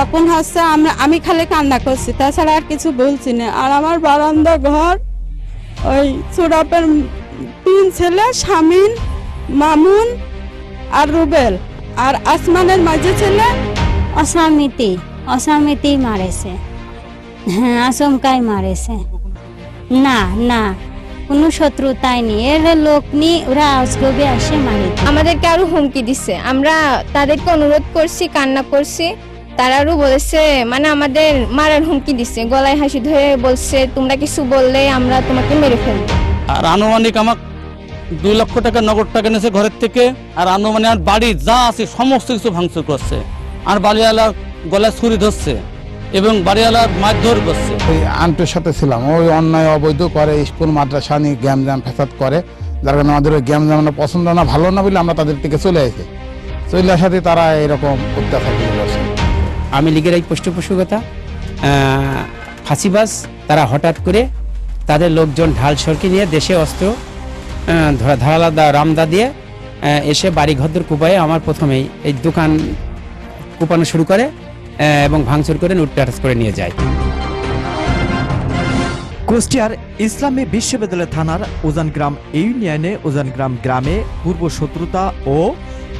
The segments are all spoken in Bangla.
তখন হচ্ছে আমরা আমি খালি কান্না করছি তাছাড়া আর কিছু বলছি না। আর আমার বারান্দা ঘর ওই সুরাপের তিন ছেলে শামিন মামুন আর রুবেল। আর আসমানের মাঝে ছেলে? অসামিতি অসামিতি মারেছে। হ্যাঁ আচমকাই মারেছে। না না কোনো শত্রুতাই নেই। এর লোক নিয়ে ওরা আজগবে আসে মারি আমাদেরকে আরও হুমকি দিচ্ছে আমরা তাদেরকে অনুরোধ করছি কান্না করছি। তারা আরও বলেছে মানে আমাদের মারার হুমকি দিচ্ছে গলায় হাসি ধরে বলছে তোমরা কিছু বললে আমরা তোমাকে মেরে ফেলব। আর আনুমানিক আমার দুই লক্ষ টাকা নগদ টাকা নিয়েছে ঘরের থেকে আর আনুমানিক আর বাড়ি যা আছে সমস্ত কিছু ভাঙচুর করছে। আর বাড়িওয়ালা গলায় ছুরি ধরছে এবং বাড়িওয়ালা মারধর করছে। ওই আন্টুর সাথে ছিলাম। ওই অন্যায় অবৈধ করে স্কুল মাদ্রাসা নিয়ে গ্যাম জ্যাম ফেসাদ করে। যার কারণে আমাদের ওই গ্যাম জ্যাম পছন্দ না ভালো না বলে আমরা তাদের থেকে চলে আসি। চলে আসাতে তারা এরকম অত্যাচার করছে আওয়ামী লীগের এই পৃষ্ঠপোষকতা আহ, ফাঁসিবাজ তারা হঠাৎ করে তাদের লোকজন ঢাল সরকি নিয়ে দেশে অস্ত্র ধারালাদা রামদা দিয়ে এসে বাড়ি ঘরদর কুপায়ে আমার প্রথমেই এই দোকান কুপানো শুরু করে এবং ভাঙচুর করে লুটটাস করে নিয়ে যায়। কুষ্টিয়ার ইসলামী বিশ্ববিদ্যালয় থানার উজানগ্রাম ইউনিয়নে উজানগ্রাম গ্রামে পূর্ব শত্রুতা ও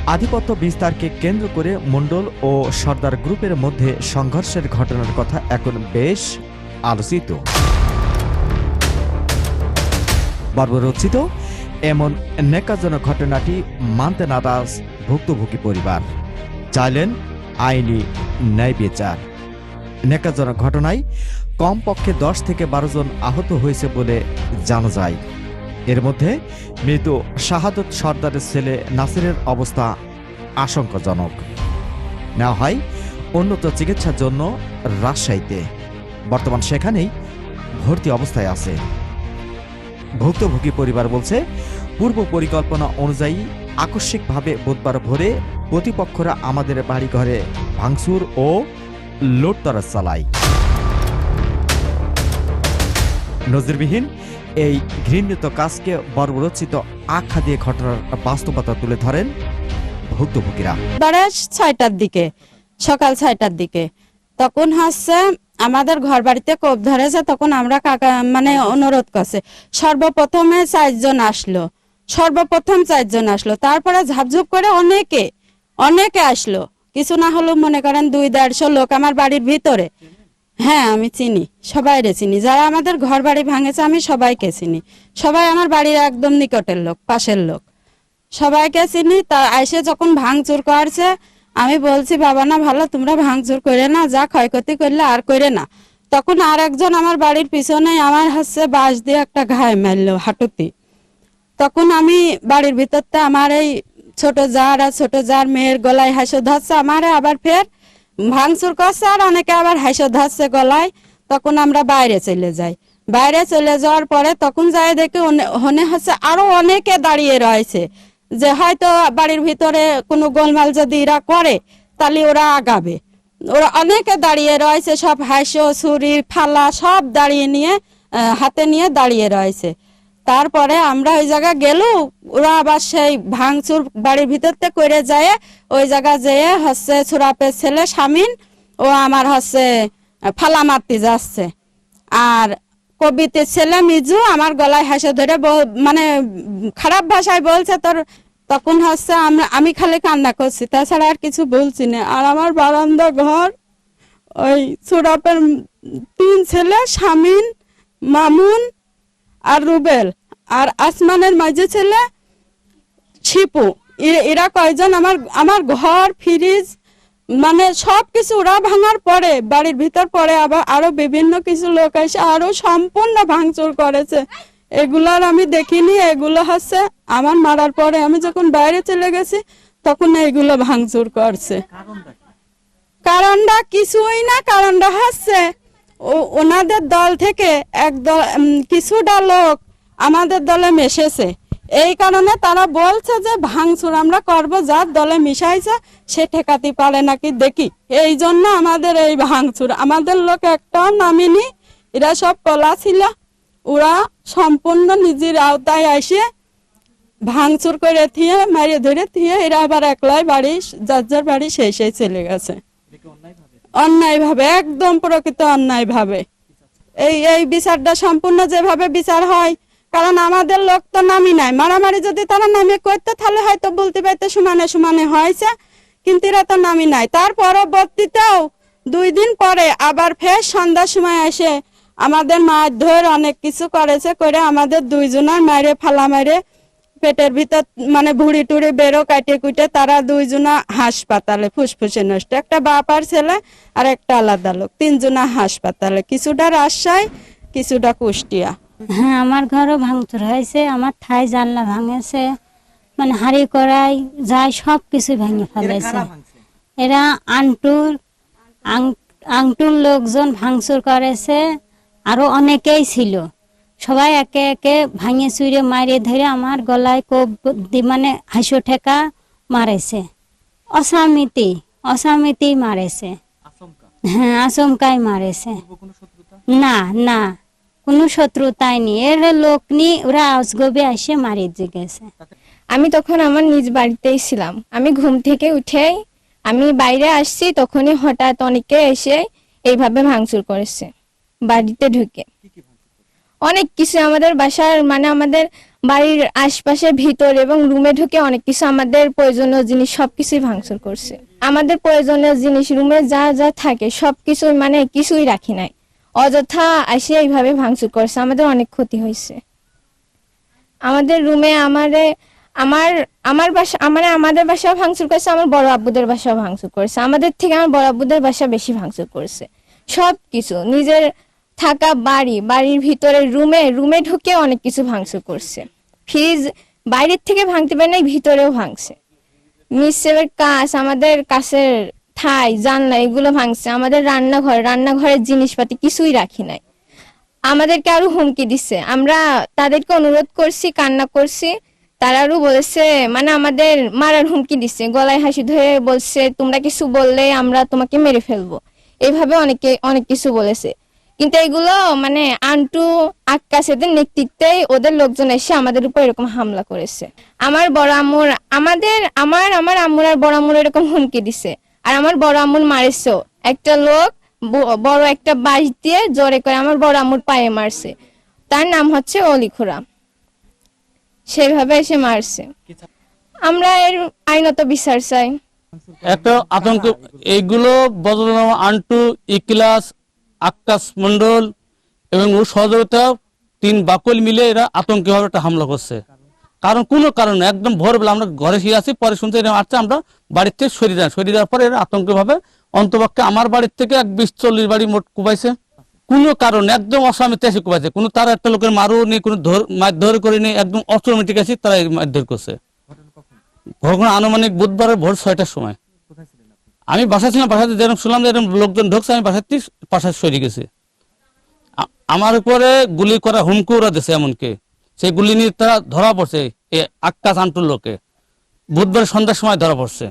আধিপত্য বিস্তারকে কেন্দ্র করে মণ্ডল ও সর্দার গ্রুপের মধ্যে সংঘর্ষের ঘটনার কথা এখন বেশ আলোচিত। বর্বরচিত, এমন নেকাজনক ঘটনাটি মানতে নারাজ ভুক্তভোগী পরিবার। চাইলেন আইনি ন্যায় বিচার। নেকাজনক ঘটনায় কমপক্ষে দশ থেকে বারো জন আহত হয়েছে বলে জানা যায়। এর মধ্যে মৃত শাহাদত সর্দারের ছেলে নাসিরের অবস্থা আশঙ্কাজনক। নেওয়া হয় উন্নত চিকিৎসার জন্য রাজশাহীতে। বর্তমান সেখানেই ভর্তি অবস্থায় আছে। ভুক্তভোগী পরিবার বলছে, পূর্ব পরিকল্পনা অনুযায়ী আকস্মিকভাবে বুধবার ভোরে প্রতিপক্ষরা আমাদের বাড়িঘরে ভাঙচুর ও লুটতরাজ চালায়। নজিরবিহীন এই ঘৃণিত কাজকে বর্বরচিত আখ্যা দিয়ে ঘটনার বাস্তবতা তুলে ধরেন ভুক্তভোগীরা। বারে ছয়টার দিকে, সকাল ছয়টার দিকে। তখন হচ্ছে আমাদের ঘর বাড়িতে কোপ ধরেছে, তখন আমরা কাকা মানে অনুরোধ করছে, সর্বপ্রথমে চারজন আসলো, সর্বপ্রথম চারজন আসলো, তারপরে ঝাপঝুপ করে অনেকে অনেকে আসলো। কিছু না হলেও মনে করেন দুই দেড়শো লোক আমার বাড়ির ভিতরে। হ্যাঁ আমি চিনি। সবাইরে চিনি। যারা আমাদের ঘর বাড়ি ভাঙেছে, আমি সবাইকে চিনি। সবাই আমার বাড়ির একদম নিকটের লোক, পাশের লোক। সবাইকে চিনি। তা আইসে যখন ভাঙচুর করছে, আমি বলছি, বাবা না, ভালো, তোমরা ভাঙচুর করে না যা ক্ষয়ক্ষতি করলে আর করে না। তখন আর একজন আমার বাড়ির পিছনে আমার হচ্ছে বাঁশ দিয়ে একটা ঘায় মারলো হাঁটুতি। তখন আমি বাড়ির ভিতরটা আমার এই ছোট জার আর ছোট জার মেয়ের গলায় হাসো ধরছে। আমারে আবার ফের ভাঙচুর করছে আর অনেকে আবার হাসো ধরছে গলায়, তখন আমরা বাইরে চলে যাই। বাইরে চলে যাওয়ার পরে তখন যাই দেখি হনে হচ্ছে আরও অনেকে দাঁড়িয়ে রয়েছে, যে হয়তো বাড়ির ভিতরে কোনো গোলমাল যদি এরা করে, তাহলে ওরা আগাবে। ওরা অনেকে দাঁড়িয়ে রয়েছে, সব হাসো ছুরি ফালা সব দাঁড়িয়ে নিয়ে হাতে নিয়ে দাঁড়িয়ে রয়েছে। তারপরে আমরা ওই জায়গা গেলেও ওরা আবার সেই ভাঙচুর বাড়ির ভিতর থেকে করে যায় ওই জায়গা যেয়ে হচ্ছে সুরাপের ছেলে স্বামীন ও আমার হচ্ছে ফালা মারতে যাচ্ছে। আর কবিতের ছেলে মিজু আমার গলায় হাসে ধরে মানে খারাপ ভাষায় বলছে, তোর তখন হচ্ছে আমরা, আমি খালি কান্না করছি, তাছাড়া আর কিছু বলছি না। আর আমার বারান্দা ঘর, ওই সুরাপের তিন ছেলে স্বামীন মামুন আর রুবেল আর আসমানের মাঝে ছেলে ছিপু। এরা কয়জন? আমার আমার ঘর ফ্রিজ মানে সব কিছু ওরা ভাঙার পরে বাড়ির ভিতর পরে আবার আরও বিভিন্ন কিছু লোক এসে আরও সম্পূর্ণ ভাঙচুর করেছে। এগুলার আমি দেখিনি এগুলো হচ্ছে আমার মারার পরে আমি যখন বাইরে চলে গেছি তখন এগুলো ভাঙচুর করছে। কারণটা কিছুই না কারণটা হচ্ছে ও- ওনাদের দল থেকে এক দল কিছুটা লোক আমাদের দলে মেশেছে। এই কারণে তারা বলছে যে, ভাঙচুর আমরা করব, যার দলে মিশাইছে, সে ঠেকাতে পারে নাকি দেখি। এই জন্য আমাদের এই ভাঙচুর। আমাদের লোক একটাও নামিনি, এরা সব কলা ছিল। ওরা সম্পূর্ণ নিজের আওতায় আসে ভাঙচুর করে থিয়ে মারিয়ে ধরে থিয়ে, এরা আবার একলাই বাড়ি, যার যার বাড়ি সেই সেই চলে গেছে। অন্যায় ভাবে একদম প্রকৃত অন্যায় ভাবে এই এই বিচারটা সম্পূর্ণ যেভাবে বিচার হয়, কারণ আমাদের লোক তো নামি নাই। মারামারি যদি তারা নামে করতো, তাহলে হয়তো বলতে পারতো, সমানে সমানে হয়েছে, কিন্তু এরা তো নামি নাই। তার পরবর্তীতেও দুই দিন পরে আবার ফের সন্ধ্যার সময় এসে আমাদের মারধর অনেক কিছু করেছে, করে আমাদের দুইজনের মারে, ফালা মারে পেটের ভিতর মানে ভুড়ি টুড়ি বেরো কাটে কুটে তারা দুইজনা হাসপাতালে ফুসফুসে নষ্ট। একটা বাপ আর ছেলে আর একটা আলাদা লোক তিনজনা হাসপাতালে। কিছুটা রাজশাহী কিছুটা কুষ্টিয়া। হ্যাঁ আমার ঘরও ভাঙচুর হয়েছে আমার ঠাই জানলা ভাঙেছে মানে হাড়ি কড়াই যাই সব কিছু ভেঙে ফেলেছে। এরা আন্টুর আং- আংটুর লোকজন ভাঙচুর করেছে আরও অনেকেই ছিল। সবাই একে একে ভাঙে চুরে মারিয়ে ধরে আমার গলায় কোপ দি- মানে হাসো ঠেকা মারেছে। অসামিতি অসামিতি মারেছে। হ্যাঁ আচমকাই মারেছে। না না কোনো শত্রুতাই নেই। এর লোক নিয়ে ওরা আজগবে এসে মারি গেছে আমি তখন আমার নিজ বাড়িতেই ছিলাম। আমি ঘুম থেকে উঠেই আমি বাইরে আসছি তখনই হঠাৎ অনেকে এসে এইভাবে ভাঙচুর করেছে। বাড়িতে ঢুকে। অনেক কিছু আমাদের বাসার মানে আমাদের বাড়ির আশপাশের ভিতর এবং রুমে ঢুকে অনেক কিছু আমাদের প্রয়োজনীয় জিনিস সবকিছুই ভাঙচুর করছে। আমাদের প্রয়োজনীয় জিনিস রুমে যা যা থাকে সবকিছু মানে কিছুই রাখি নাই। অযথা এসে এইভাবে ভাঙচুর করছে, আমাদের অনেক ক্ষতি হয়েছে। আমাদের রুমে আমারে, আমার আমার বাসা মানে আমাদের বাসাও ভাঙচুর করেছে, আমার বড় আব্বুদের বাসাও ভাঙচুর করেছে। আমাদের থেকে আমার বড় আব্বুদের বাসা বেশি ভাঙচুর করেছে। সব কিছু নিজের থাকা বাড়ি, বাড়ির ভিতরে রুমে রুমে ঢুকে অনেক কিছু ভাঙচুর করছে। ফ্রিজ বাইরের থেকে ভাঙতে পারে নাই, ভিতরেও ভাঙছে। মিসের কাজ, আমাদের কাছের ঠাই, জানলা, এগুলো ভাঙছে। আমাদের রান্নাঘর, রান্নাঘরের জিনিসপাতি কিছুই রাখি নাই। আমাদেরকে আরও হুমকি দিচ্ছে আমরা তাদেরকে অনুরোধ করছি, কান্না করছি। তারা আরও বলেছে মানে আমাদের মারার হুমকি দিচ্ছে গলায় হাসি ধরে বলছে, তোমরা কিছু বললে আমরা তোমাকে মেরে ফেলব। এইভাবে অনেকে, অনেক কিছু বলেছে। কিন্তু এগুলো মানে আন্টু আক্কাসেদের নেতৃত্বে ওদের লোকজন এসে আমাদের উপর এরকম হামলা করেছে। আমার বড় আম্মুর, আমাদের, আমার আমার আম্মুর আর বড় আম্মুর এরকম হুমকি দিছে। আর আমার বড় আম্মুর মারেছেও একটা লোক বড় একটা বাঁশ দিয়ে জোরে করে আমার বড় আম্মুর পায়ে মারছে। তার নাম হচ্ছে অলিখুরা সেইভাবে এসে মারছে। আমরা এর আইনত বিচার চাই। একটা আতঙ্ক, এইগুলো বদলাম আন্টু ইকলাস আক্কাস মন্ডল এবং ওর সহযোগিতা তিন বাকল মিলে এরা আতঙ্কিভাবে একটা হামলা করছে। কারণ কোনো কারণে একদম ভোরবেলা আমরা ঘরে শুয়ে আছি পরে শুনতে এরকম আসছে আমরা বাড়ির থেকে সরিয়ে যাই সরিয়ে দেওয়ার পরে এরা আতঙ্কভাবে অন্তপক্ষে আমার বাড়ির থেকে এক বিশ চল্লিশ বাড়ি মোট কুবাইছে কোনো কারণে একদম অসামিতে এসে কুবাইছে কোনো তারা একটা লোকের মারও নেই কোনো ধর মারধর করেনি একদম অটোমেটিক আছে তারা মারধর করছে। ঘটনা আনুমানিক বুধবারের ভোর ছয়টার সময়। আমি বাসা ছিলাম, বাসাতে যেরকম শুনলাম যে লোকজন ঢুকছে, আমি বাসাতে বাসায় সরে গেছে। আমার উপরে গুলি করা হুমকি ওরা দিছে এমনকি। সেই গুলি নিয়ে তারা ধরা পড়ছে এই আক্কাস আন্টুর লোকে। বুধবার সন্ধ্যার সময় ধরা পড়ছে।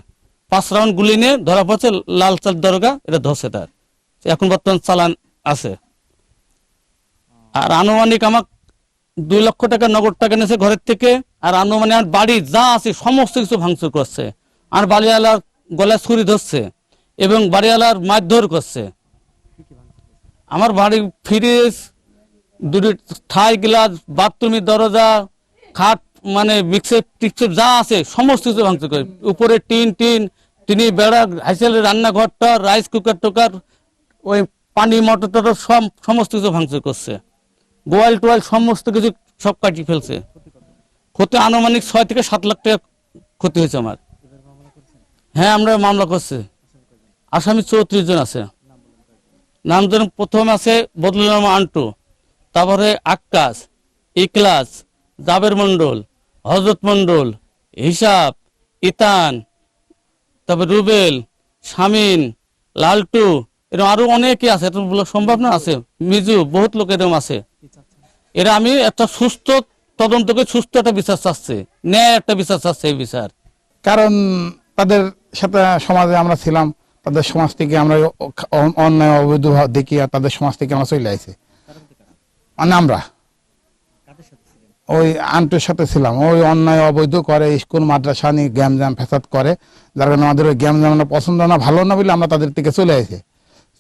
পাঁচ রাউন্ড গুলি নিয়ে ধরা পড়ছে লাল চাল দরগা, এটা ধরছে তার। এখন বর্তমান চালান আছে। আর আনুমানিক আমার দুই লক্ষ টাকা নগদ টাকা নিয়েছে ঘরের থেকে। আর আনুমানিক আমার বাড়ি যা আছে, সমস্ত কিছু ভাঙচুর করছে। আর বাড়িওয়ালার গলায় ছুরি ধরছে এবং বাড়িওয়ালার মারধর করছে। আমার বাড়ির ফ্রিজ, দুটি ঠাই গ্লাস, বাথরুমের দরজা, খাট মানে মিক্সার টিক্সর যা আছে, সমস্ত কিছু ভাঙচুর করে। উপরে টিন টিন, তিনি বেড়া হাইসেলের রান্নাঘরটা, রাইস কুকার টুকার, ওই পানি, মটর টটর সব সমস্ত কিছু ভাঙচুর করছে। গোয়াল টোয়াল সমস্ত কিছু সব কাটিয়ে ফেলছে। ক্ষতি আনুমানিক ছয় থেকে সাত লাখ টাকা ক্ষতি হয়েছে আমার। হ্যাঁ আমরা মামলা করছি। আসামি চৌত্রিশ জন আছে। নাম যেন প্রথম আছে বদলুল আন্টু, তারপরে আক্কাস, ইকলাস, জাবের মন্ডল হজরত মন্ডল হিসাব, ইতান, তারপর রুবেল শামিন লালটু, এরকম আরও অনেকে আছে সম্ভব না আছে। মিজু, বহুত লোক এরকম আছে। এরা আমি একটা সুস্থ তদন্তকে সুস্থ একটা বিচার চাচ্ছে, ন্যায় একটা বিচার চাচ্ছে এই বিচার। কারণ তাদের সাথে সমাজে আমরা ছিলাম তাদের সমাজ থেকে আমরা অন্যায় অবৈধ দেখি আর তাদের সমাজ থেকে আমরা চলে আইছি। মানে আমরা। ওই আন্টুর সাথে ছিলাম। ওই অন্যায় অবৈধ করে স্কুল মাদ্রাসা নিয়ে গ্যাম জ্যাম ফেসাদ করে যার কারণে আমাদের ওই গ্যাম জ্যাম পছন্দ না ভালো না বলে আমরা তাদের থেকে চলে আসি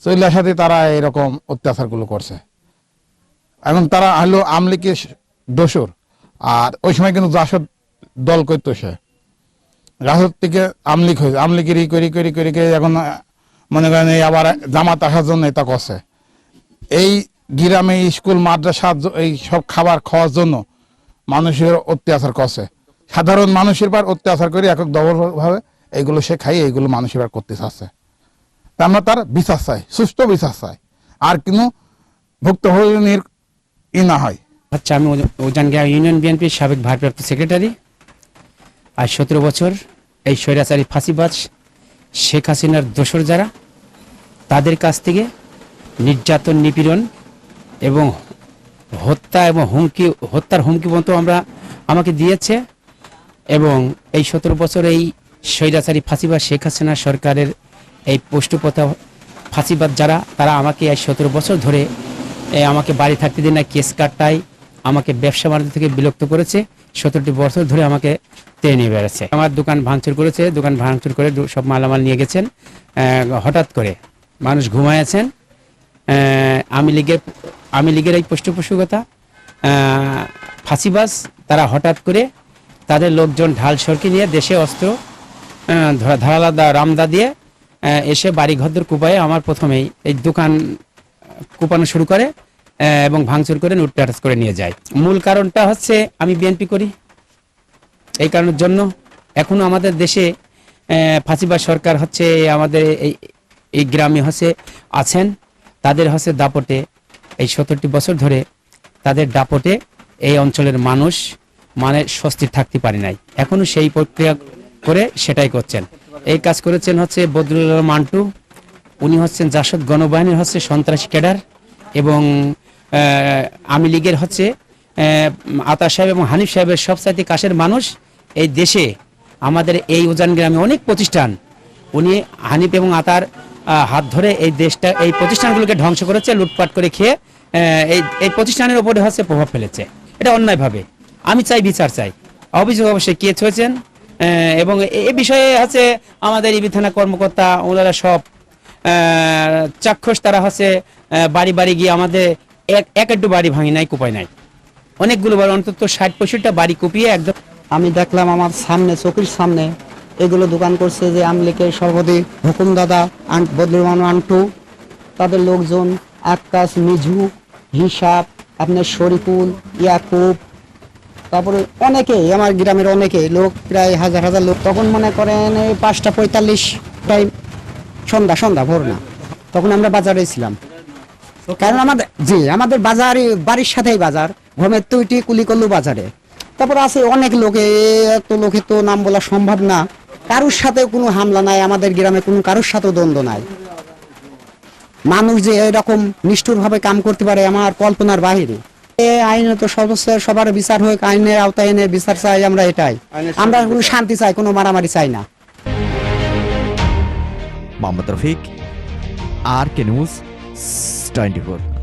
চলে আসাতে তারা এরকম অত্যাচারগুলো করছে। এবং তারা হলো আমলিকে দোসর আর ওই সময় কিন্তু জাসদ দল করতো সে। জাসদ থেকে আমলিক হয়েছে। আমলিকের ই করি করি করি, করে এখন মনে করেন এই আবার জামাত আসার জন্য এটা করছে। এই গ্রামে স্কুল, মাদ্রাসা এই সব খাবার খাওয়ার জন্য মানুষের অত্যাচার করছে। সাধারণ মানুষের পর অত্যাচার করে একক দবল ভাবে এইগুলো সে খাই এইগুলো মানুষের পর করতে চাচ্ছে। আমরা তার বিচার চাই সুস্থ বিচার চাই। আর কোনো ভুক্তভোগীর ই না হয়। আচ্ছা আমি উজানগ্রাম ইউনিয়ন বিএনপির সাবেক ভারপ্রাপ্ত সেক্রেটারি আজ সতেরো বছর এই স্বৈরাচারী ফাঁসিবাজ শেখ হাসিনার দোসর যারা, তাদের কাছ থেকে নির্যাতন, নিপীড়ন এবং হত্যা এবং হুমকি, হত্যার হুমকি পর্যন্ত আমরা, আমাকে দিয়েছে এবং এই সতেরো বছর এই স্বৈরাচারী ফাঁসিবাদ শেখ হাসিনা সরকারের এই পোষ্টপথা ফাঁসিবাদ যারা, তারা আমাকে এই সতেরো বছর ধরে আমাকে বাড়ি থাকতে দিন না, কেস কাটাই আমাকে ব্যবসা বাণিজ্য থেকে বিলুপ্ত করেছে। সতেরোটি বছর ধরে আমাকে টেনে নিয়ে বেড়াচ্ছে আমার দোকান ভাঙচুর করেছে দোকান ভাঙচুর করে সব মালামাল নিয়ে গেছেন। হঠাৎ করে মানুষ ঘুমায় আছেন। আমি লীগের আমি লীগের এই পৃষ্ঠপোষকতা আহ, ফাঁসিবাজ তারা হঠাৎ করে তাদের লোকজন ঢাল সরকি নিয়ে দেশে অস্ত্র আহ, ধরা- ধারালা দা- রামদা দিয়ে এসে বাড়ি ঘরদর কুপায়ে আমার প্রথমেই এই দোকান কুপানো শুরু করে। এবং ভাঙচুর করে নোট লুটপাট করে নিয়ে যায়। মূল কারণটা হচ্ছে আমি বিএনপি করি। এই কারণের জন্য এখনও আমাদের দেশে আহ, ফাঁসিবাদ সরকার হচ্ছে আমাদের এই এই গ্রামে হচ্ছে আছেন। তাদের হচ্ছে দাপটে এই সত্তরটি বছর ধরে তাদের দাপটে এই অঞ্চলের মানুষ মানে স্বস্তি থাকতে পারে নাই। এখনও সেই প্রক্রিয়া করে সেটাই করছেন। এই কাজ করেছেন হচ্ছে বদরুল মান্টু। উনি হচ্ছেন জাসদ গণবাহিনীর হচ্ছে সন্ত্রাসী ক্যাডার এবং আওয়ামী লীগের হচ্ছে আতা সাহেব এবং হানিফ সাহেবের সবচাইতে কাছের মানুষ এই দেশে, আমাদের এই উজান গ্রামে অনেক প্রতিষ্ঠান। উনি হানিফ এবং আতার হাত ধরে এই দেশটা, এই প্রতিষ্ঠানগুলোকে ধ্বংস করেছে, লুটপাট করে খেয়ে এই এই প্রতিষ্ঠানের উপরে হচ্ছে প্রভাব ফেলেছে। এটা অন্যায়ভাবে। আমি চাই, বিচার চাই। অভিযোগ অবশ্যই কে হয়েছেন এবং এ বিষয়ে হচ্ছে আমাদের ইবি থানা কর্মকর্তা, ওনারা সব চাক্ষুষ, তারা হচ্ছে বাড়ি বাড়ি গিয়ে আমাদের এক এক একটু বাড়ি ভাঙি নাই কুপায় নাই। অনেকগুলো বাড়ি, অন্তত ষাট পঁয়ষট্টিটা বাড়ি কুপিয়ে একদম আমি দেখলাম আমার সামনে, চোখের সামনে, এগুলো দোকান করছে যে আমলিকের সভাপতি হুকুম দাদা বদরুমান আন্টু, তাদের লোকজন আকাশ মিঝু হিসাব, আপনার শরীফুল, ইয়াকুব, তারপরে অনেকেই আমার গ্রামের অনেকে, লোক প্রায় হাজার হাজার লোক। তখন মনে করেন এই পাঁচটা পঁয়তাল্লিশ টাইম সন্ধ্যা সন্ধ্যা, ভোর না। তখন আমরা বাজারে ছিলাম। কারণ আমাদের জি আমাদের বাজারে বাড়ির সাথেই বাজার ঘমের তৈটি কুলিকল্লু বাজারে। তারপর আছে অনেক লোকে এত লোকে তো নাম বলা সম্ভব না। কারোর সাথে কোনো হামলা নাই আমাদের গ্রামে কোনো কারোর সাথেও দ্বন্দ্ব নাই। মানুষ যে এরকম নিষ্ঠুরভাবে কাম করতে পারে আমার কল্পনার বাহিরে। এ আইনে তো সর্বোচ্চ সবার বিচার হোক আইনের আওতায় এনে বিচার চাই আমরা এটাই। আমরা কোনো শান্তি চাই কোনো মারামারি চাই না। Mohammad Rafiq R K news twenty four